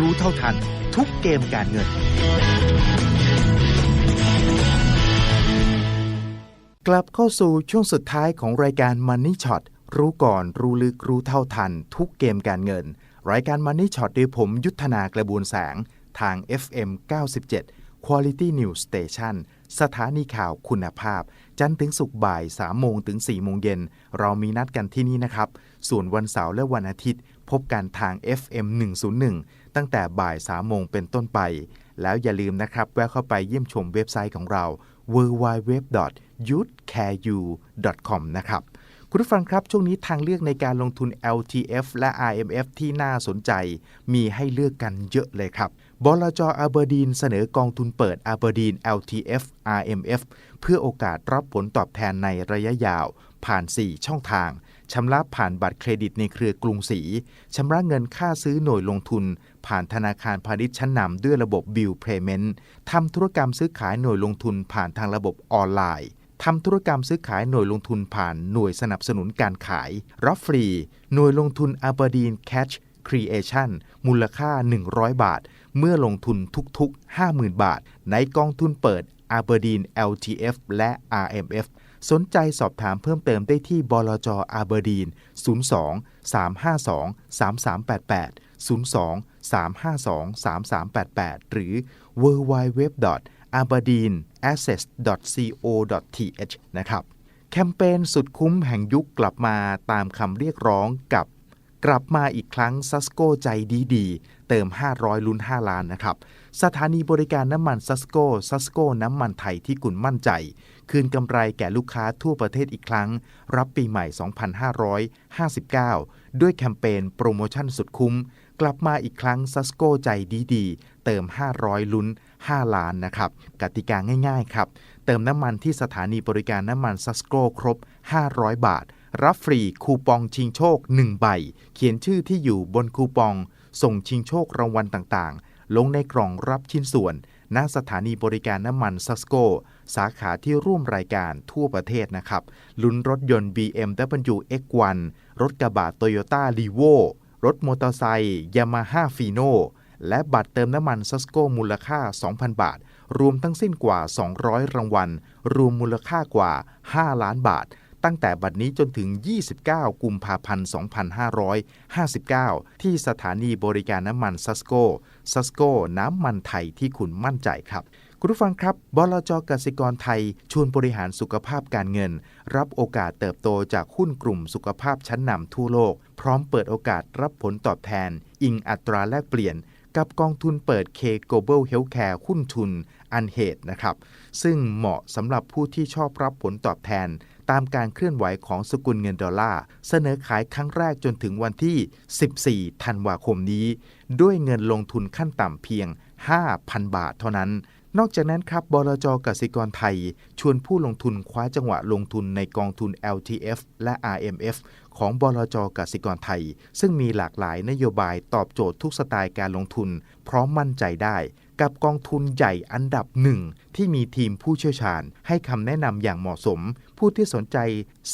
รู้เท่าทันทุกเกมการเงิน กลับเข้าสู่ช่วงสุดท้ายของรายการ Money Shot รู้ก่อนรู้ลึกรู้เท่าทัน ทุกเกมการเงิน รายการ Money Shot โดยผมยุทธนากระบวนแสง ทาง FM 97 Quality News Station สถานีข่าวคุณภาพ จันทร์ถึงศุกร์บ่าย 3 โมงถึง 4 โมงเย็น เรามีนัดกันที่นี่นะครับ ส่วนวันเสาร์และวันอาทิตย์ พบกันทาง FM 101 ตั้งแต่บ่าย3โมงเป็นต้นไป แล้วอย่าลืมนะครับ แวะเข้าไปเยี่ยมชมเว็บไซต์ของเรา www.youthcareu.com นะครับคุณผู้ฟังครับ ช่วงนี้ทางเลือกในการลงทุน LTF และ RMF ที่น่าสนใจ มีให้เลือกกันเยอะเลยครับบลจอาเบอร์ดีนเสนอกองทุนเปิดอาเบอร์ดีน LTF RMF เพื่อโอกาสรับผลตอบแทนในระยะยาวผ่าน 4 ช่องทาง ชำระผ่านบัตรเครดิตในเครือกรุงศรีชำระเงินค่าซื้อหน่วยลงทุน ผ่านธนาคารพาณิชย์ชั้นนำด้วยระบบ Bill Payment ทำธุรกรรมซื้อขายหน่วยลงทุนผ่านทางระบบออนไลน์ทำธุรกรรมซื้อขายหน่วยลงทุนผ่านหน่วยสนับสนุนการขาย รับฟรี หน่วยลงทุน Aberdeen Cash Creation มูลค่า 100 บาท เมื่อลงทุนทุกๆ 50,000 บาท ในกองทุนเปิด Aberdeen LTF และ RMF สนใจสอบถามเพิ่มเติมได้ที่บลจอาเบอร์ดีน 02 352 3388 02 352 3388 หรือ www aberdeenassets.co.th นะครับ แคมเปญสุดคุ้มแห่งยุคกลับมาตามคำเรียกร้องกับ กลับมาอีกครั้งซัสโกใจดีดีเติม 500 ลุ้น 5 ล้านนะครับ สถานีบริการน้ำมันซัสโกซัสโกน้ำมันไทยที่คุณมั่นใจ คืนกำไรแก่ลูกค้าทั่วประเทศอีกครั้ง รับปีใหม่ 2559 ด้วยแคมเปญโปรโมชั่นสุดคุ้ม กลับมาอีกครั้งซัสโกใจดีดีเติม 500 ลุ้น 5 ล้านนะครับ กติกาง่ายๆครับ เติมน้ำมันที่สถานีบริการน้ำมันซัสโกครบ 500 บาท รับฟรีคูปองชิงโชค 1 ใบ เขียนชื่อที่อยู่บนคูปอง ส่งชิงโชครางวัลต่างๆ ลงในกล่องรับชิ้นส่วน ณสถานีบริการน้ำมันซัสโก สาขาที่ร่วมรายการทั่วประเทศนะครับ ลุ้นรถยนต์ BMW X1 รถกระบะ Toyota r e v o รถมอเตอร์ไซค์ยามาฮ่าฟีโนและบัตรเติมน้ำมันซัสโกมูลค่า 2,000 บาท รวมทั้งสิ้นกว่า 200 รางวัล รวมมูลค่ากว่า 5 ล้านบาท ตั้งแต่บัดนี้จนถึง 29 กุมภาพันธ์ 2559 ที่สถานีบริการน้ำมันซัสโกซัสโกน้ำมันไทยที่คุณมั่นใจครับคุณผู้ฟังครับบลจกสิกรไทย ชวนบริหารสุขภาพการเงิน รับโอกาสเติบโตจากหุ้นกลุ่มสุขภาพชั้นนำทั่วโลก พร้อมเปิดโอกาสรับผลตอบแทน อิงอัตราแลกเปลี่ยน กับกองทุนเปิด K Global Healthcare หุ้นทุนอันเหตุนะครับ ซึ่งเหมาะสำหรับผู้ที่ชอบรับผลตอบแทน ตามการเคลื่อนไหวของสกุลเงินดอลลาร์ เสนอขายครั้งแรกจนถึงวันที่ 14 ธันวาคมนี้ ด้วยเงินลงทุนขั้นต่ำเพียง 5,000 บาทเท่านั้น นอกจากนั้นครับบลจกสิกรไทย ชวนผู้ลงทุนคว้าจังหวะลงทุนในกองทุน LTF และ RMF ของบลจกสิกรไทย ซึ่งมีหลากหลายนโยบายตอบโจทย์ทุกสไตล์การลงทุน พร้อมมั่นใจได้ กับกองทุนใหญ่อันดับหนึ่งที่มีทีมผู้เชี่ยวชาญ ให้คำแนะนำอย่างเหมาะสม ผู้ที่สนใจ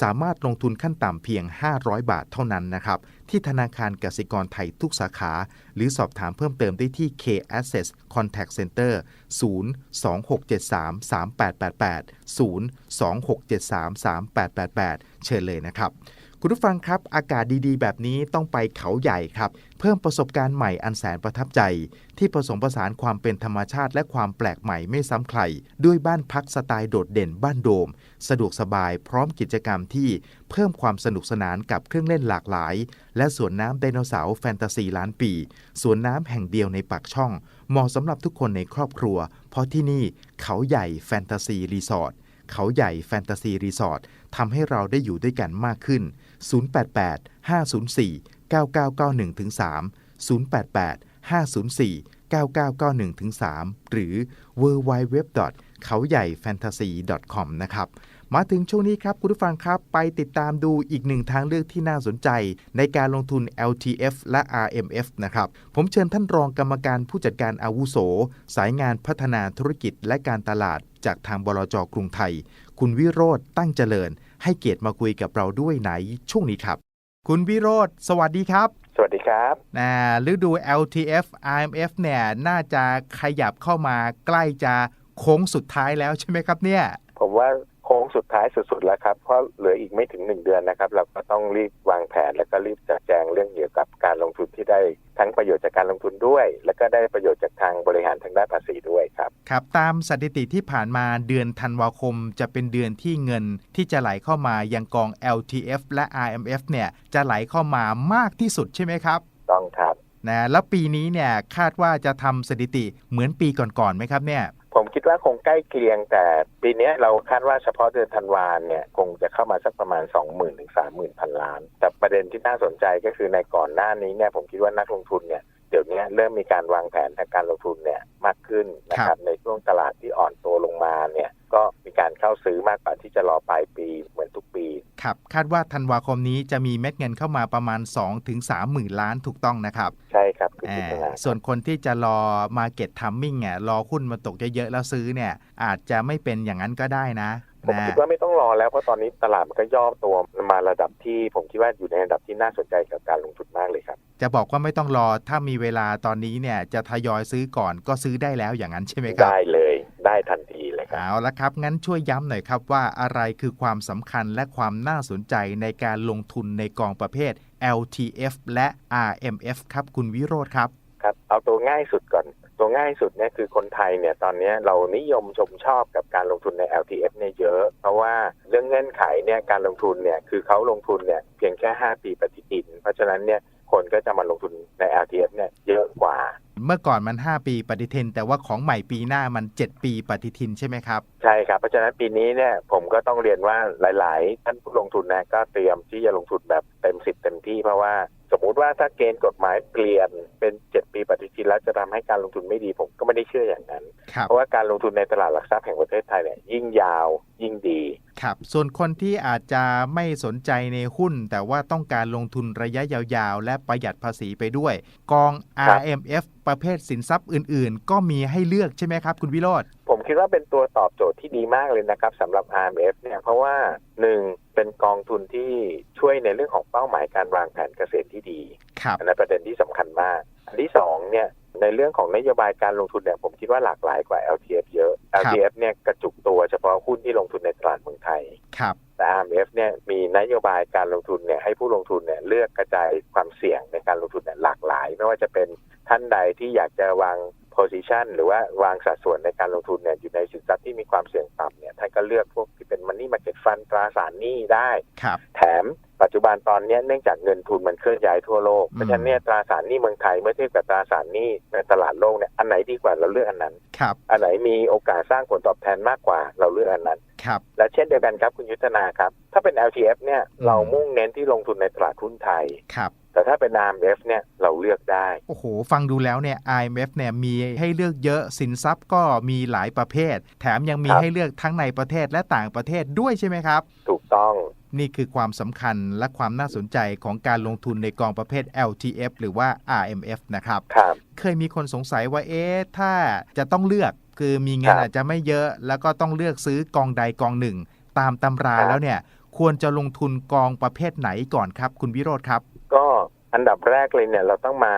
สามารถลงทุนขั้นต่ำเพียง 500 บาทเท่านั้นนะครับ ที่ธนาคารกสิกรไทยทุกสาขา หรือสอบถามเพิ่มเติมได้ที่ K Access Contact Center 026733888 026733888 เชิญเลยนะครับ คุณผู้ฟังครับ อากาศดีๆ แบบนี้ต้องไปเขาใหญ่ครับ เพิ่มประสบการณ์ใหม่อันแสนประทับใจ ที่ผสมผสานความเป็นธรรมชาติและความแปลกใหม่ไม่ซ้ำใคร ด้วยบ้านพักสไตล์โดดเด่นบ้านโดม สะดวกสบายพร้อมกิจกรรมที่เพิ่มความสนุกสนานกับเครื่องเล่นหลากหลาย และสวนน้ำไดโนเสาร์แฟนตาซีล้านปีสวนน้ำแห่งเดียวในปากช่องเหมาะสำหรับทุกคนในครอบครัว เพราะที่นี่เขาใหญ่แฟนตาซีรีสอร์ทเขาใหญ่แฟนตาซีรีสอร์ททำให้เราได้อยู่ด้วยกันมากขึ้น 088 504 9991ถึง3 088 504 9991 3หรือ www. เขาใหญ่ fantasy com นะครับมาถึงช่วงนี้ครับ คุณผู้ฟังครับ ไปติดตามดูอีกหนึ่งทางเลือกที่น่าสนใจ ในการลงทุน LTF และ RMF นะครับ ผมเชิญท่านรองกรรมการผู้จัดการอาวุโส สายงานพัฒนาธุรกิจและการตลาด จากทางบลจกรุงไทย คุณวิโรธตั้งเจริญ ให้เกียรติมาคุยกับเราด้วยในช่วงนี้ครับ คุณวิโรธสวัสดีครับ สวัสดีครับนะฤดู LTF RMF เนี่ยน่าจะขยับเข้ามาใกล้จะโค้งสุดท้ายแล้วใช่ไหมครับเนี่ย ผมว่าโค้ งสุดท้ายสุดๆแล้วครับ เพราะเหลืออีกไม่ถึงหนึ่งเดือนนะครับ เราก็ต้องรีบวางแผนแล้วก็รีบจัดแจงเรื่องเกี่ยวกับการลงทุนที่ได้ทั้งประโยชน์จากการลงทุนด้วย แล้วก็ได้ประโยชน์จากทางบริหารทางด้านภาษีด้วยครับครับตามสถิติที่ผ่านมาเดือนธันวาคม จะเป็นเดือนที่เงินที่จะไหลเข้ามายังกอง LTF และ RMF เนี่ยจะไหลเข้ามามากที่สุดใช่ไหมครับ ต้องครับนะแล้วปีนี้เนี่ยคาดว่าจะทำสถิติเหมือนปีก่อนๆไหมครับเนี่ย ผมคิดว่าคงใกล้เคียงแต่ปีนี้เราคาดว่าเฉพาะเดือนธันวาเนี่ยคงจะเข้ามาสักประมาณ 2 0 0 0 0 ถึง 30,000 พันล้าน แต่ประเด็นที่น่าสนใจก็คือในก่อนหน้านี้เนี่ยผมคิดว่านักลงทุนเนี่ยเดี๋ยวนี้เริ่มมีการวางแผนทางการลงทุนเนี่ยมากขึ้นนะครับในช่วงตลาดที่อ่อนตัวลงมาเนี่ยก็มีการเข้าซื้อมากกว่าที่จะรอปลายปีเหมือนทุกปีครับคาดว่าธันวาคมนี้จะมีเม็ดเงินเข้ามาประมาณ 2-3ถึงหมื่นล้านถูกต้องนะครับใช่ ครับคืออ่าที่ทำงานส่วนคนที่จะรอ Market Timing อะรอหุ้นมาตกเยอะๆแล้วซื้อเนี่ยอาจจะไม่เป็นอย่างนั้นก็ได้นะผมนะคิดว่าไม่ต้องรอแล้วเพราะตอนนี้ตลาดมันก็ย่อตัวมาระดับที่ผมคิดว่าอยู่ในระดับที่น่าสนใจกับการลงทุนมากเลยครับ จะบอกว่าไม่ต้องรอถ้ามีเวลาตอนนี้เนี่ยจะทยอยซื้อก่อนก็ซื้อได้แล้วอย่างนั้นใช่ไหมครับ ได้เลยได้ทันทีเลยครับเอาละครับ งั้นช่วยย้ำหน่อยครับว่าอะไรคือความสำคัญและความน่าสนใจในการลงทุนในกองประเภท LTF และ RMF ครับ คุณวิโรธครับ ครับ เอาตัวง่ายสุดก่อน ตัวง่ายสุดเนี่ยคือคนไทยเนี่ยตอนนี้เรานิยมชมชอบกับการลงทุนใน LTF เนี่ยเยอะ เพราะว่าเรื่องเงื่อนไขเนี่ยการลงทุนเนี่ยคือเขาลงทุนเนี่ยเพียงแค่ 5 ปีปฏิทิน เพราะฉะนั้นเนี่ยคนก็จะมาลงทุนใน LTF เนี่ยเยอะกว่า เมื่อก่อนมัน 5 ปีปฏิทิน แต่ว่าของใหม่ปีหน้ามัน 7 ปีปฏิทินใช่ไหมครับ ใช่ครับ เพราะฉะนั้นปีนี้เนี่ยผมก็ต้องเรียนว่าหลาย ๆ ท่านผู้ลงทุนนะก็เตรียมที่จะลงทุนแบบเต็มสิบเต็มที่เพราะว่า สมมุติว่าถ้าเกณฑ์กฎหมายเปลี่ยนเป็น7ปีปฏิทินแล้วจะทำให้การลงทุนไม่ดีผมก็ไม่ได้เชื่ออย่างนั้นครับเพราะว่าการลงทุนในตลาดหลักทรัพย์แห่งประเทศไทยเนี่ยยิ่งยาวยิ่งดี ครับ ส่วนคนที่อาจจะไม่สนใจในหุ้น แต่ว่าต้องการลงทุนระยะยาวๆ และประหยัดภาษีไปด้วย กองครับ RMF ประเภทสินทรัพย์อื่นๆ ก็มีให้เลือกใช่ไหมครับ คุณวิโรธ ผมคิดว่าเป็นตัวตอบโจทย์ที่ดีมากเลยนะครับสำหรับ RMF เนี่ยเพราะว่าหนึ่งเป็นกองทุนที่ช่วยในเรื่องของเป้าหมายการวางแผนเกษตรที่ดีครับอันนั้นประเด็นที่สำคัญมาก อันที่สองเนี่ยในเรื่องของนโยบายการลงทุนเนี่ยผมคิดว่าหลากหลายกว่า LTF เยอะ LTF เนี่ยกระจุกตัวเฉพาะหุ้นที่ลงทุนในตลาดเมืองไทยครับแต่ RMF เนี่ยมีนโยบายการลงทุนเนี่ยให้ผู้ลงทุนเนี่ยเลือกกระจายความเสี่ยงในการลงทุนเนี่ยหลากหลาย ไม่ว่าจะเป็นท่านใดที่อยากจะวาง position หรือว่าวางสัดส่วนในการลงทุนเนี่ยอยู่ในสินทรัพย์ที่มีความเสี่ยงต่ำเนี่ยท่านก็เลือกพวกที่เป็น money market fund ตราสารหนี้ได้ครับแถมปัจจุบันตอนเนี้ยเนื่องจากเงินทุนมันเคลื่อนย้ายทั่วโลกอืมเพราะฉะนั้นเนี่ยตราสารหนี้เมืองไทยเมื่อเทียบกับตราสารหนี้ในตลาดโลกเนี่ยอันไหนดีกว่าเราเลือกอันนั้นครับอันไหนมีโอกาสสร้างผลตอบแทนมากกว่าเราเลือกอันนั้นครับและเช่นเดียวกันครับคุณยุทธนาครับ ถ้าเป็น LTF เนี่ยอืมเรามุ่งเน้นที่ลงทุนในตลาดหุ้นไทยครับ แต่ถ้าเป็น RMF เนี่ยเราเลือกได้ โอ้โห ฟังดูแล้วเนี่ย IMF เนี่ยมีให้เลือกเยอะสินทรัพย์ก็มีหลายประเภท แถมยังมีครับ ให้เลือกทั้งในประเทศและต่างประเทศด้วยใช่ไหมครับ ถูกต้อง นี่คือความสำคัญและความน่าสนใจของการลงทุนในกองประเภท LTF หรือว่า RMF นะครับ ครับ เคยมีคนสงสัยว่าเอ๊ะถ้าจะต้องเลือกคือมีเงินครับอาจจะไม่เยอะ แล้วก็ต้องเลือกซื้อกองใดกองหนึ่ง ตามตำราครับ แล้วเนี่ย ควรจะลงทุนกองประเภทไหนก่อนครับ คุณวิโรธครับ ก็อันดับแรกเลยเนี่ยเราต้องมา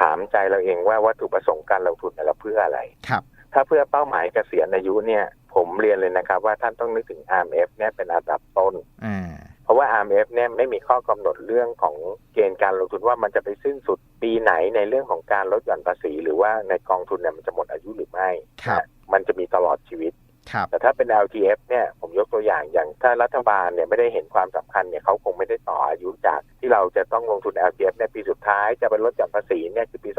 ถามใจเราเองว่าวัตถุประสงค์การลงทุนเนี่ยเราเพื่ออะไร ครับ ถ้าเพื่อเป้าหมายเกษียณอายุเนี่ย ผมเรียนเลยนะครับ ว่าท่านต้องนึกถึง RMF เนี่ยเป็นอันดับต้นอ่าเพราะว่า RMF เนี่ยไม่มีข้อกำหนดเรื่องของเกณฑ์การลงทุนว่ามันจะไปสิ้นสุดปีไหนในเรื่องของการลดหย่อนภาษี หรือว่าในกองทุนเนี่ยมันจะหมดอายุหรือไม่ครับนะมันจะมีตลอดชีวิตครับแต่ถ้าเป็น LTF เนี่ยผมยกตัวอย่างอย่างถ้ารัฐบาลเนี่ยไม่ได้เห็นความสำคัญเนี่ยเขาคงไม่ได้ต่ออายุจาก ที่เราจะต้องลงทุน LTF ในปีสุดท้ายจะไปลดหย่อนภาษีเนี่ยคือปี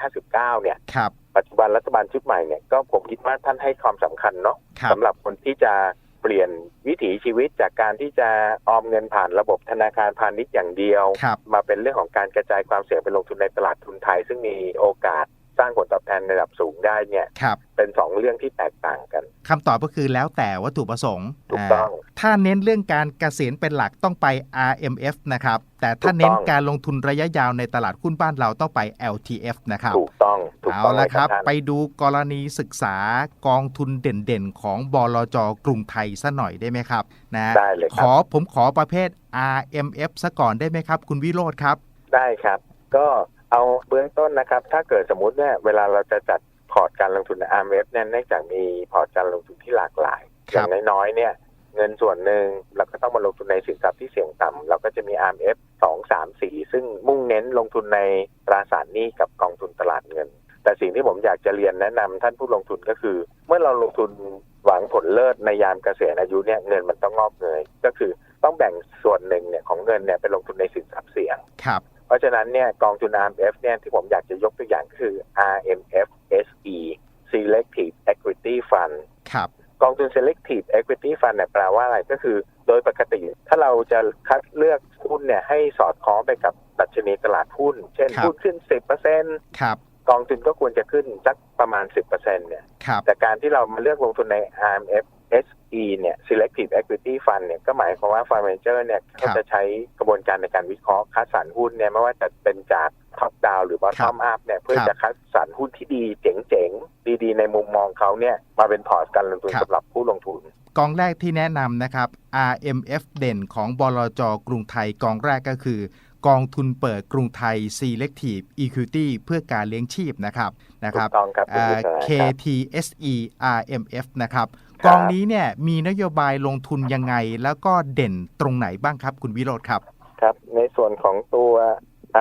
2559 เนี่ยครับปัจจุบันรัฐบาลชุดใหม่เนี่ยก็ผมคิดว่าท่านให้ความสำคัญเนาะครับสำหรับคนที่จะเปลี่ยนวิถีชีวิตจากการที่จะออมเงินผ่านระบบธนาคารพาณิชย์อย่างเดียวครับมาเป็นเรื่องของการกระจายความเสี่ยงไปลงทุนในตลาดทุนไทย ซึ่งมีโอกาสสร้างผลตอบแทนในระดับสูงได้เนี่ยครับเป็นสองเรื่องที่แตกต่างกัน คำตอบก็คือแล้วแต่วัตถุประสงค์ถูกต้องาถ้าเน้นเรื่องการเกษียณเป็นหลักต้องไป RMF นะครับ แต่ถ้าเน้นถูกต้องการลงทุนระยะยาวในตลาดหุ้นบ้านเราต้องไป LTF นะครับ ถูกต้องถูกเอาต้องละครับท่านไปดูกรณีศึกษากองทุนเด่นๆ ของบลจกรุงไทยซะหน่อยได้ไหมครับนะได้เลยคขรับอผมขอประเภท RMF ซะก่อนได้ไหมครับ คุณวิโรธครับ ได้ครับ ก็เอาเบื้องต้นนะครับ ถ้าเกิดสมมุติเนี่ยเวลาเราจะจัด พอร์ตการลงทุนใน RMF เนี่ยเนื่องจากมีพอร์ตการลงทุนที่หลากหลายคอรับย่างน้อยๆเนี่ยเงินส่วนหนึ่งเราก็ต้องมาลงทุนในสินทรัพย์ที่เสี่ยงต่ำเราก็จะมี RMF สองสามสี่ซึ่งมุ่งเน้นลงทุนในตราสารหนี้กับกองทุนตลาดเงิน แต่สิ่งที่ผมอยากจะเรียนแนะนำท่านผู้ลงทุนก็คือ เมื่อเราลงทุนหวังผลเลิศในยามเกษียณอายุเนี่ยเงินมันต้องงอกเงยก็คือต้องแบ่งส่วนหนึ่งเนี่ยของเงินเนี่ยไปลงทุนในสินทรัพย์เสี่ยงครับ เพราะฉะนั้นเนี่ยกองทุน RMF เนี่ยที่ผมอยากจะยกตัวอย่างก็คือ RMF SE Selective Equity Fund ครับกองทุน selective equity fund เนี่ยแปลว่าอะไรก็คือโดยปกติ ถ้าเราจะคัดเลือกหุ้นเนี่ยให้สอดคล้องไปกับดัชนีตลาดหุ้น เช่นครับหุ้นขึ้น 10%ครับกองทุนก็ควรจะขึ้นสักประมาณ 10%เนี่ยครับแต่การที่เรามาเลือกลงทุนใน RMF SE เนี่ย selective equity fund เนี่ยก็หมายความว่า fund manager เนี่ยเขาจะใช้กระบวนการในการวิเคราะห์คัดสรรหุ้นเนี่ยไม่ว่าจะเป็นจาก top down หรือ bottom up เนี่ยเพื่อจะคัดสรรหุ้นที่ดีเจ๋งๆ ดีๆ ในมุมมองเขาเนี่ยมาเป็นพอร์ตการลงทุนสำหรับผู้ลงทุน กองแรกที่แนะนำนะครับ RMF เด่นของบลจกรุงไทยกองแรกก็คือกองทุนเปิดกรุงไทย Selective Equity เพื่อการเลี้ยงชีพนะครับนะครับถูกต้องครับคุณอ่าวิศวะครับ KTSE RMF นะครับครับ กองนี้เนี่ยมีนโยบายลงทุนยังไง แล้วก็เด่นตรงไหนบ้างครับ คุณวิโรธครับ ครับ ในส่วนของตัว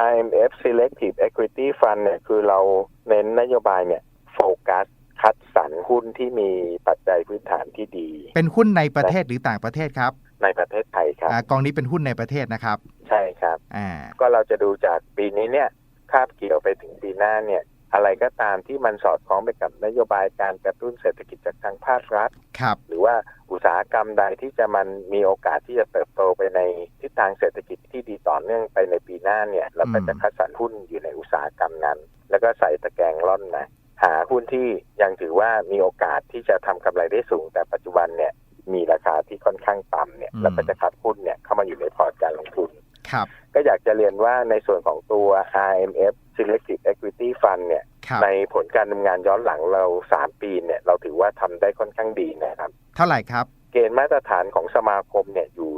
IMF Selective Equity Fund เนี่ยคือเราเน้นนโยบายเนี่ยโฟกัสคัดสรรหุ้นที่มีปัจจัยพื้นฐานที่ดี เป็นหุ้นในประเทศหรือต่างประเทศครับ ในประเทศไทยครับอากองนี้เป็นหุ้นในประเทศนะครับ ใช่ครับอ่าก็เราจะดูจากปีนี้เนี่ยคาบเกี่ยวไปถึงปีหน้าเนี่ย อะไรก็ตามที่มันสอดคล้องไปกับนโยบายการกระตุ้นเศรษฐกิจจากทางภาครัฐ ครับ หรือว่าอุตสาหกรรมใดที่จะมันมีโอกาสที่จะเติบโตไปในทิศทางเศรษฐกิจที่ดีต่อเนื่องไปในปีหน้าเนี่ย เราก็จะคัดสรรหุ้นอยู่ในอุตสาหกรรมนั้น แล้วก็ใส่ตะแกรงร่อนนะหาหุ้นที่ยังถือว่ามีโอกาสที่จะทำกำไรได้สูง แต่ปัจจุบันเนี่ยมีราคาที่ค่อนข้างต่ำเนี่ยอืมเราก็จะคัดหุ้นเนี่ยเข้ามาอยู่ในพอร์ตการลงทุนครับ ก็อยากจะเรียนว่าในส่วนของตัว RMF Selective Equity Fund เนี่ยครับในผลการดำเนินงานย้อนหลังเรา 3 ปีเนี่ย เราถือว่าทำได้ค่อนข้างดีนะครับ เท่าไหร่ครับ เกณฑ์มาตรฐานของสมาคมเนี่ยอยู่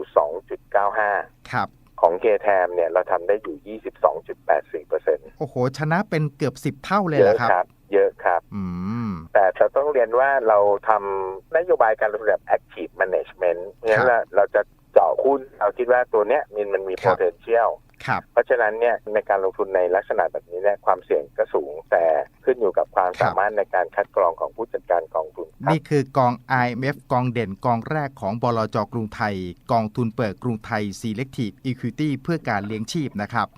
2.95 ครับ ของเกแทมเนี่ยเราทำได้อยู่ 22.84เปอร์เซ็นต์โอ้โห ชนะเป็นเกือบ 10 เท่าเลยเยเหรออะครับครับ เยอะครับอืมแต่จะต้องเรียนว่าเราทำนโยบายการลงทุนแบบ active management เพราะฉะนั้นเราจะ เจาะหุ้นเราคิดว่าตัวเนี้ยมันมันมีครับ potential ครับเพราะฉะนั้นเนี่ยในการลงทุนในลักษณะแบบนี้เนี่ยความเสี่ยงก็สูงแต่ขึ้นอยู่กับความครับสามารถในการคัดกรองของผู้จัดการกองทุนครับนี่คือกอง IMF กองเด่นกองแรกของบลจกรุงไทย กองทุนเปิดกรุงไทย Selective Equity เพื่อการเลี้ยงชีพนะครับ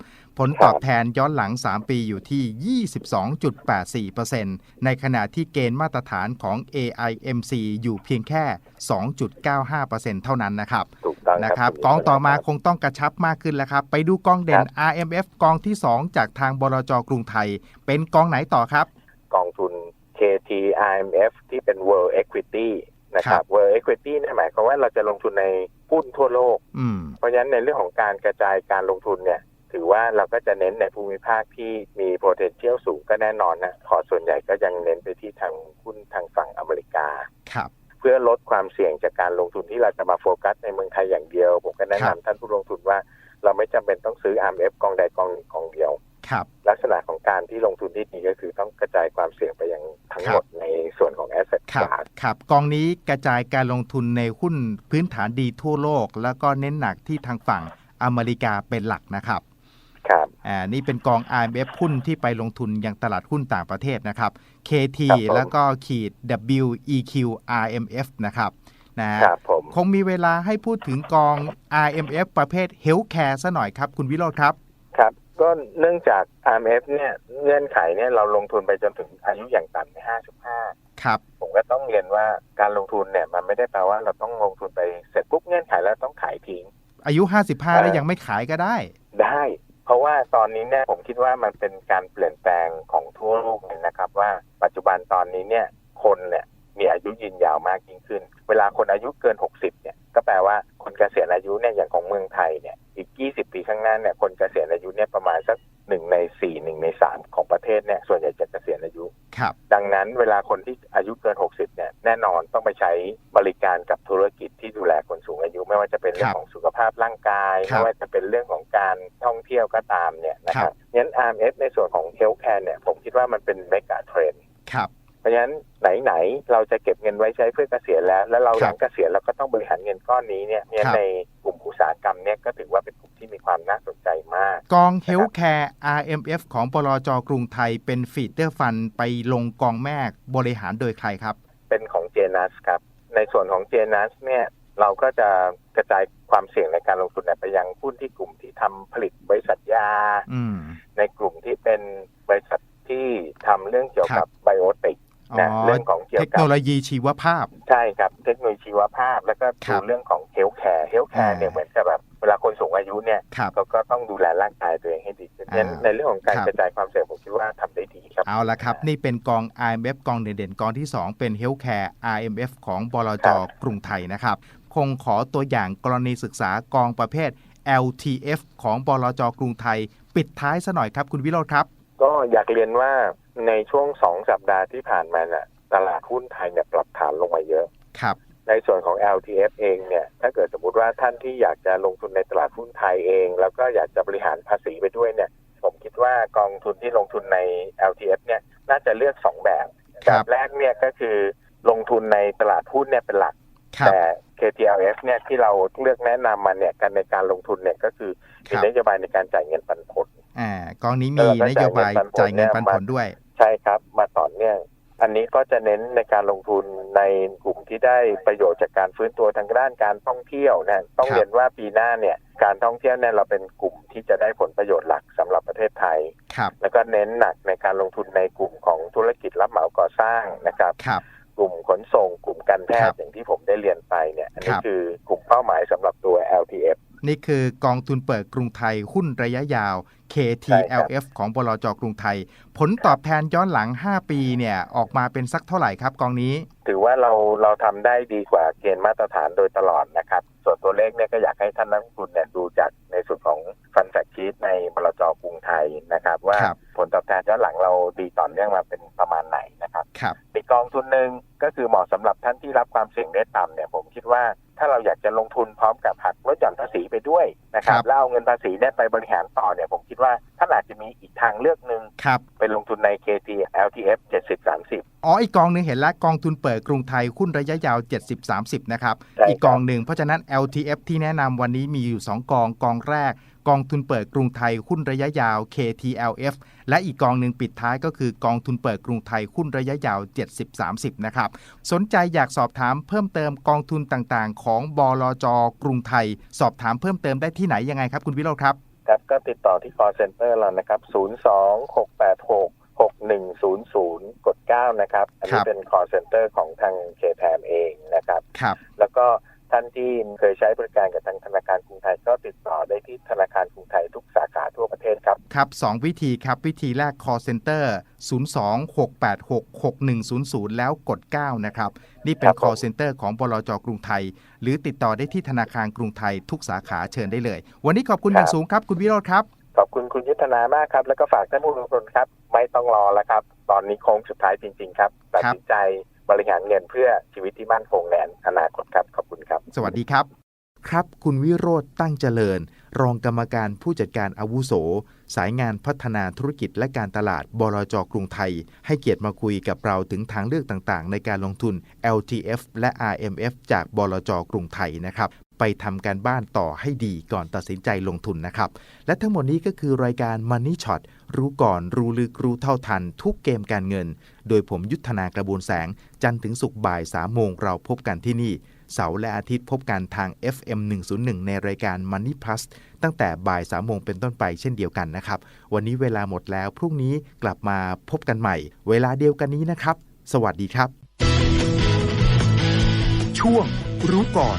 ผลตอบแทนย้อนหลัง 3 ปีอยู่ที่ 22.84%ในขณะที่เกณฑ์มาตรฐานของ AIMC อยู่เพียงแค่ 2.95%เท่านั้นนะครับถูก ต้องนะครับคุณกองต่อมาครับคงต้องกระชับมากขึ้นแล้วครับ ไปดูกองเด่น RMF กองที่ 2 จากทางบลจกรุงไทย เป็นกองไหนต่อครับ กองทุน KT IMF ที่เป็น World Equity นะคครัรับบ World Equity เนี่ยหมายความว่าเราจะลงทุนในหุ้นทั่วโลกอืมเพราะฉะนั้นในเรื่องของการกระจายการลงทุนเนี่ย ถือว่าเราก็จะเน้นในภูมิภาคที่มี potential สูงก็แน่นอนนะพอร์ตส่วนใหญ่ก็ยังเน้นไปที่ทางหุ้นทางฝั่งอเมริกา ครับ เพื่อลดความเสี่ยงจากการลงทุนที่เราจะมาโฟกัสในเมืองไทยอย่างเดียว ผมก็แนะนำท่านผู้ลงทุนว่า เราไม่จำเป็นต้องซื้อ RMF กองใดกองหนึ่งกองเดียวครับลักษณะของการที่ลงทุนที่ดีก็คือต้องกระจายความเสี่ยงไปยังทั้งหมดในส่วนของ asset ครับ class ครับ กองนี้กระจายการลงทุนในหุ้นพื้นฐานดีทั่วโลก แล้วก็เน้นหนักที่ทางฝั่งอเมริกาเป็นหลักนะครับ ครับอ่านี่เป็นกอง IMF หุ้นที่ไปลงทุนยังตลาดหุ้นต่างประเทศนะครับ KT ครับผมแล้วก็ขีด WEQ RMF นะครับนะฮะครับผมคงมีเวลาให้พูดถึงกอง RMF ประเภท Healthcare ซะหน่อยครับ คุณวิโรธครับครับ ก็เนื่องจาก RMF เนี่ยเงื่อนไขเนี่ยเราลงทุนไปจนถึงอายุอย่างต่ำใน55ครับผมผมก็ต้องเรียนว่าการลงทุนเนี่ยมันไม่ได้แปลว่าเราต้องลงทุนไปเสร็จปุ๊บเงื่อนไขแล้วต้องขายทิ้ง อายุ 55 แล้วยังไม่ขายก็ได้ ได้ เพราะว่าตอนนี้เนี่ยผมคิดว่ามันเป็นการเปลี่ยนแปลงของทั่วโลกเลยนะครับ ว่าปัจจุบันตอนนี้เนี่ยคนเนี่ย มีอายุยืนยาวมากยิ่งขึ้น เวลาคนอายุเกิน 60 เนี่ย ก็แปลว่าคนเกษียณอายุเนี่ยอย่างของเมืองไทยเนี่ยอีก 20 ปีข้างหน้าเนี่ยคนเกษียณอายุเนี่ยประมาณสักหนึ่งในสี่หนึ่งในสามของประเทศเนี่ยส่วนใหญ่จะเกษียณอายุ ครับ ดังนั้นเวลาคนที่อายุเกิน 60 เนี่ยแน่นอนต้องไปใช้บริการกับธุรกิจที่ดูแลคนสูงอายุ ไม่ว่าจะเป็นเรื่องของสุขภาพร่างกายครับไม่ว่าจะเป็นเรื่องของการท่องเที่ยวก็ตามเนี่ยนะคครัรับบงั้น RMF ในส่วนของ Healthcare เนี่ยผมคิดว่ามันเป็นเมกะเทรนครับเพ ราะฉะนั้นไหนๆเราจะเก็บเงินไว้ใช้เพื่อเกษียณแล้ว แล้วเราครับหลังเกษียณเราก็ต้องบริหารเงินก้อนนี้เนี่ยเนี่ยครับในกลุ่มอุตสาหกรรมเนี่ยก็ถือว่าเป็นกลุ่มที่มีความน่าสนใจมาก กอง Healthcare RMF ของบลจกรุงไทยเป็นฟีเตอร์ฟันไปลงกองแม่บริหารโดยใครครับ เป็นของ j n u s ครับ ในส่วนของ j n u s เนี่ยเราก็จะกระจายความเสี่ยงในการลงทุนเนี่ยไปยังหุ้นที่กลุ่มที่ทำผลิตบริษัทยาอืมในกลุ่มที่เป็นบริษัทที่ทำเรื่องเกี่ยวครักับบไบโอติกอ๋อ นะเรื่องของเกี่เทยวคกัโนบโลยีชีวภาพ ใช่ครับเทคโนโลยีชีวภาพ แล้วก็ครัดูบเรื่องของเฮลท์แคร์เฮลท์แคร์เนี่ยอ่าเหมือนกับแบบเวลาคนสูงอายุเนี่ยครับเขาก็ต้องดูแลร่างกายตัวเองให้ดีขึ้นอ่างั้นในเรื่องของการครับกระจายความเสี่ยงผมคิดว่าทำได้ดีครับ เอาละครับ นี่เป็นกอง IMF กองเด่นๆกองที่ 2 เป็น Healthcare RMF ของบลจครับกรุงไทยนะครับ คงขอตัวอย่างกรณีศึกษากองประเภท LTF ของบลจกรุงไทย ปิดท้ายซะหน่อยครับ คุณวิโรธครับ ก็อยากเรียนว่า ในช่วงสองสัปดาห์ที่ผ่านมาน่ะตลาดหุ้นไทยเนี่ยปรับฐานลงมาเยอะ ครับ ในส่วนของ LTF เองเนี่ย ถ้าเกิดสมมติว่าท่านที่อยากจะลงทุนในตลาดหุ้นไทยเอง แล้วก็อยากจะบริหารภาษีไปด้วยเนี่ย ผมคิดว่ากองทุนที่ลงทุนใน LTF เนี่ย น่าจะเลือกสองแบบคแบรับบแรกเนี่ยก็คือลงทุนในตลาดหุ้นเนี่ยเป็นหลักครับแต่ KTLF เนี่ยที่เราเลือกแนะนำมาเนี่ยกันในการลงทุนเนี่ยก็คือคมีรับนโยบายในการจ่ายเงินปันผลอ่ากองนี้มีแล้วเราก็นโยบายจ่าจ่ายยเงิเงินนปัปันนผผลลด้วย ใช่ครับมาต่อเนื่อง อันนี้ก็จะเน้นในการลงทุนในกลุ่มที่ได้ประโยชน์จากการฟื้นตัวทางด้านการท่องเที่ยวนะต้องครับเรียนว่าปีหน้าเนี่ยการท่องเที่ยวเนี่ยเราเป็นกลุ่มที่จะได้ผลประโยชน์หลักสำหรับประเทศไทยครับแล้วก็เน้นหนักในการลงทุนในกลุ่มของธุรกิจรับเหมาก่อสร้างนะครับครับกลุ่มขนส่งกลุ่มการแพทครัย์บอย่างที่ผมได้เรียนไปเนี่ยอันนี้ครับคือกลุ่มเป้าหมายสำหรับตัว LTF นี่คือกองทุนเปิดกรุงไทยหุ้นระยะยาว KTLF ของบลจกรุงไทย ผลตอบแทนย้อนหลัง 5 ปีเนี่ยออกมาเป็นสักเท่าไหร่ครับกองนี้ ถือว่าเราเราทำได้ดีกว่าเกณฑ์มาตรฐานโดยตลอดนะครับ ส่วนตัวเลขเนี่ยก็อยากให้ท่านนักลงทุนเนี่ยดูจากในส่วนของฟันแฟกชีตในบลจกรุงไทยนะครับ ว่าครับผลตอบแทนย้อนหลังเราดีต่อเนื่องมาเป็นประมาณไหนนะครับครับอี กกองทุนหนึ่งก็คือเหมาะสำหรับท่านที่รับความเสี่ยงได้ต่ำเนี่ยผมคิดว่าถ้าเราอยากจะลงทุนพร้อมกับหักลดหย่อนภาษีไปด้วยนะครับครับแล้วเอาเงินภาษีเนี่ยไปบริหารต่อเนี่ยผมคิดว่าท่านอาจจะมีอีกทางเลือกหนึ่งครับไปลงทุนใน KT LTF 7030 อ๋ออีกกองหนึ่งเห็นแล้วกองทุนเปิดกรุงไทยหุ้นระยะยาว 70-30 นะครับใช่ครับอีกกองหนึ่งเพราะฉะนั้น LTF ที่แนะนำวันนี้มีอยู่ 2 กองกองแรก กองทุนเปิดกรุงไทยหุ้นระยะยาว KTLF และอีกกองหนึ่งปิดท้ายก็คือกองทุนเปิดกรุงไทยหุ้นระยะยาว 70-30 นะครับ สนใจอยากสอบถามเพิ่มเติมกองทุนต่างๆ ของบลจกรุงไทย สอบถามเพิ่มเติมได้ที่ไหนยังไงครับคุณวิโรจน์ครับครับก็ติดต่อที่ call center เรานะครับ 02686 6100 กด 9 นะครับ อันครันี้บเป็น call center ของทาง KTM เองนะครับครับ แล้วก็ ท่านที่เคยใช้บริการกับทางธนาคารกรุงไทย ก็ติดต่อได้ที่ธนาคารกรุงไทยทุกสาขาทั่วประเทศครับ ครับ 2 วิธีครับ วิธีแรก call center 026866100 แล้วกด 9 นะครับ นี่เป็นครับผม call center ของบลจกรุงไทย หรือติดต่อได้ที่ธนาคารกรุงไทยทุกสาขาเชิญได้เลย วันนี้ขอบคุณอย่างสูงครับ คุณวิโรธครับ ขอบคุณคุณยุทธนามากครับ แล้วก็ฝากท่านผู้ลงทุนครับ ไม่ต้องรอแล้วครับ ตอนนี้โค้งสุดท้ายจริง ๆ ครับตัดสินใจ บริหารเงินเพื่อชีวิตที่มั่นคงในอนาคตครับ ขอบคุณครับ สวัสดีครับ ครับ คุณวิโรธตั้งเจริญ รองกรรมการผู้จัดการอาวุโส สายงานพัฒนาธุรกิจและการตลาดบลจกรุงไทย ให้เกียรติมาคุยกับเราถึงทางเลือกต่างๆ ในการลงทุน LTF และ RMF จากบลจกรุงไทยนะครับ ไปทำการบ้านต่อให้ดีก่อนตัดสินใจลงทุนนะครับ และทั้งหมดนี้ก็คือรายการ Money Shot รู้ก่อนรู้ลึกรู้เท่าทัน ทุกเกมการเงิน โดยผมยุทธนากระบวนแสง จันทร์ถึงศุกร์บ่าย3โมงเราพบกันที่นี่ เสาร์และอาทิตย์พบกันทาง FM 101 ในรายการ Money Plus ตั้งแต่บ่าย3โมงเป็นต้นไปเช่นเดียวกันนะครับ วันนี้เวลาหมดแล้วพรุ่งนี้กลับมาพบกันใหม่ เวลาเดียวกันนี้นะครับ สวัสดีครับ ช่วง รู้ก่อน